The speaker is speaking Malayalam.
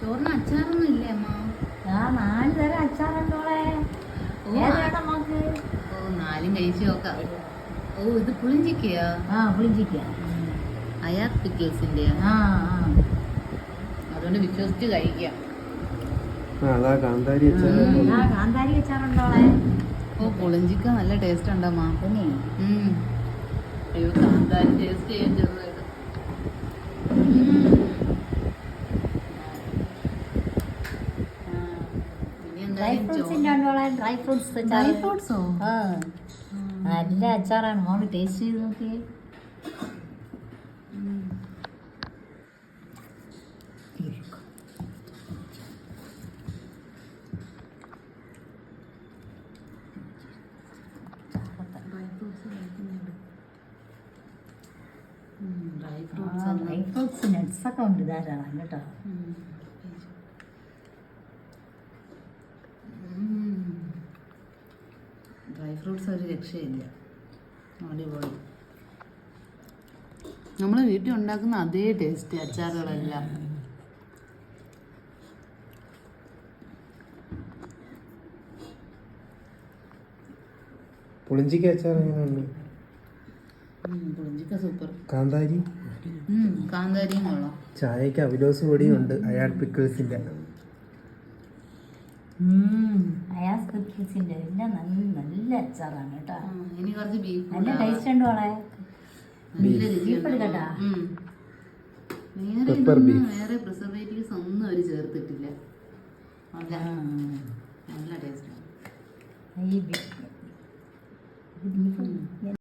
ചോറിന് അച്ചാറൊന്നും ഇല്ലേ അമ്മ? ആ നാല് തരം അച്ചാറുണ്ടോളെ. ഓ, നാലും കഴിച്ചു നോക്കാം. ഓ ഇത് പുളിഞ്ചിക്കയാ? ആ പുളിഞ്ചിക്ക അയാർ പിക്കിൾസിന്റെ. ആ ആ. അതുകൊണ്ട് വിശ്വസിച്ച് കഴിക്കാം. കാന്താരി അച്ചാറുണ്ടോളെ. ഓ പുളിഞ്ചിക്ക നല്ല ടേസ്റ്റ് ഉണ്ടമ്മ. പിന്നെ? ഉം. അയ്യോ കാന്താരി ടേസ്റ്റ് ചെയ്യാൻ ചെറുതായിട്ട് ഡ്രൈ ഫ്രൂട്ട്സിന്റെ ഉണ്ടോളെ ഡ്രൈ ഫ്രൂട്ട്സ് ഡ്രൈ ഫ്രൂട്ട്സോ നല്ല അച്ചാറാണ്. മോൾ ടേസ്റ്റ് ചെയ്ത് നോക്കി ഡ്രൈ ഫ്രൂട്ട്സ് നട്ട്സ് ഒക്കെ ഉണ്ട് ധാരാളം കേട്ടോ ഡ്രൈ ഫ്രൂട്ട്സ് ഒരു രക്ഷയില്ല. അടിപൊളി. നമ്മൾ വീട്ടിൽ ഉണ്ടാക്കുന്ന അതേ ടേസ്റ്റ് അച്ചാറുകളെല്ലാം. പുളിഞ്ചിക്ക അച്ചാർ എങ്ങനെയുണ്ട്? പുളിഞ്ചിക്ക സൂപ്പർ. കാന്താരി? കാന്താരിയും കൊള്ളാം. ചായക്ക് അവിലോസ് പൊടിയും ഉണ്ട്. അയാൾ പിക്കിൾസിന്റെ അയാസ് കുക്കീസിന്റെ എല്ലാം നല്ല നല്ല അച്ചാറാണ് കേട്ടോ. ഇനി കുറച്ച് ബീഫ് നല്ല ടേസ്റ്റ് ഉണ്ട് മോളെ. ബീഫ് എടുക്കട്ടാ? വേറെ വേറെ പ്രിസർവേറ്റീവ്സ് ഒന്നും അവർ ചേർത്തിട്ടില്ല. നല്ല ടേസ്റ്റ് ഈ ബീഫ് ബീഫ്